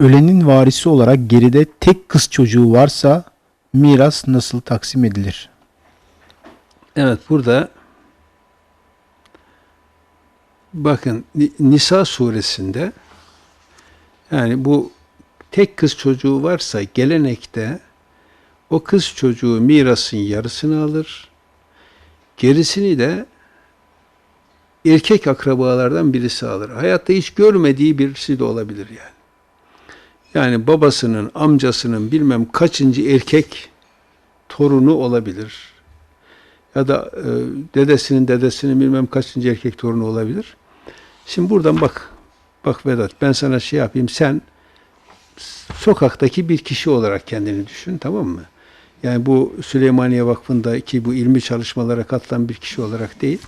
Ölenin varisi olarak geride tek kız çocuğu varsa miras nasıl taksim edilir? Evet burada bakın Ni- Nisa suresinde yani bu tek kız çocuğu varsa gelenekte o kız çocuğu mirasın yarısını alır. Gerisini de erkek akrabalardan birisi alır. Hayatta hiç görmediği birisi de olabilir yani. Yani babasının, amcasının bilmem kaçıncı erkek torunu olabilir ya da e, dedesinin dedesinin bilmem kaçıncı erkek torunu olabilir. Şimdi buradan bak, bak Vedat ben sana şey yapayım sen sokaktaki bir kişi olarak kendini düşün tamam mı? Yani bu Süleymaniye Vakfı'ndaki bu ilmi çalışmalara katılan bir kişi olarak değil.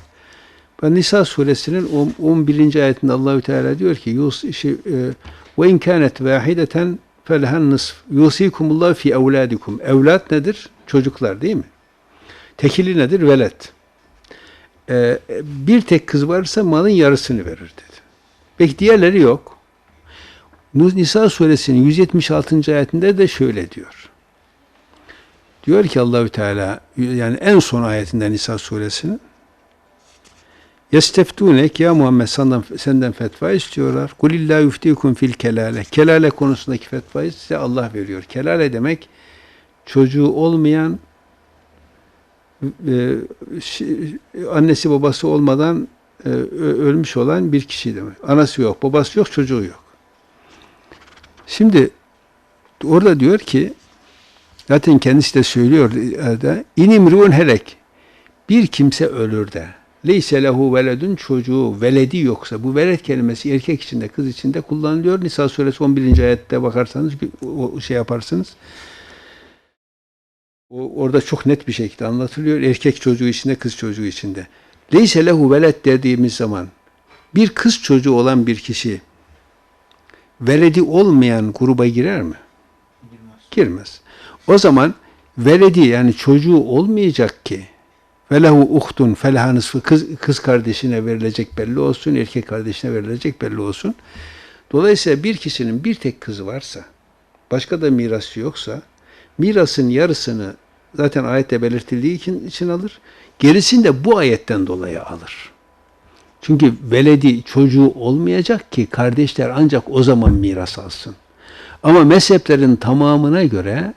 Ben Nisa suresinin on- 11. ayetinde Allahü Teala diyor ki yus şey, e, ve in kanet vahideten felhan nisf yusikumullahu fi evladikum. Evlat nedir? Çocuklar değil mi? Tekili nedir? Velet. Ee, bir tek kız varsa malın yarısını verir dedi. Peki diğerleri yok. Nisa suresinin 176. ayetinde de şöyle diyor. Diyor ki Allahü Teala yani en son ayetinde Nisa suresinin Yesteftunek ya Muhammed senden, senden fetva istiyorlar. Kulillahu yuftikum fil kelale. Kelale konusundaki fetvayı size Allah veriyor. Kelale demek çocuğu olmayan e, annesi babası olmadan e, ölmüş olan bir kişi demek. Anası yok, babası yok, çocuğu yok. Şimdi orada diyor ki zaten kendisi de söylüyor e, da inimruun helek bir kimse ölür de leyse lehu veledun çocuğu veledi yoksa bu veled kelimesi erkek içinde kız içinde kullanılıyor. Nisa suresi 11. ayette bakarsanız o şey yaparsınız. O, orada çok net bir şekilde anlatılıyor. Erkek çocuğu içinde, kız çocuğu içinde. Leyse lehu veled dediğimiz zaman bir kız çocuğu olan bir kişi veledi olmayan gruba girer mi? Girmez. O zaman veledi yani çocuğu olmayacak ki velehu uhtun feleha nisfu kız, kız kardeşine verilecek belli olsun, erkek kardeşine verilecek belli olsun. Dolayısıyla bir kişinin bir tek kızı varsa, başka da mirası yoksa, mirasın yarısını zaten ayette belirtildiği için, için alır. Gerisini de bu ayetten dolayı alır. Çünkü veledi çocuğu olmayacak ki kardeşler ancak o zaman miras alsın. Ama mezheplerin tamamına göre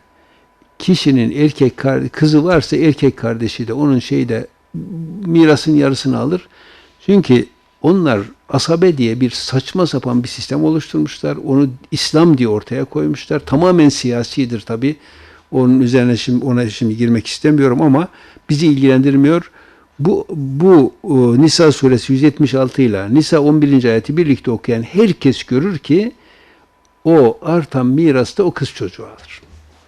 kişinin erkek kızı varsa erkek kardeşi de onun şeyde mirasın yarısını alır. Çünkü onlar asabe diye bir saçma sapan bir sistem oluşturmuşlar. Onu İslam diye ortaya koymuşlar. Tamamen siyasidir tabi. Onun üzerine şimdi ona şimdi girmek istemiyorum ama bizi ilgilendirmiyor. Bu bu e, Nisa suresi 176 ile Nisa 11. ayeti birlikte okuyan herkes görür ki o artan mirasta o kız çocuğu alır.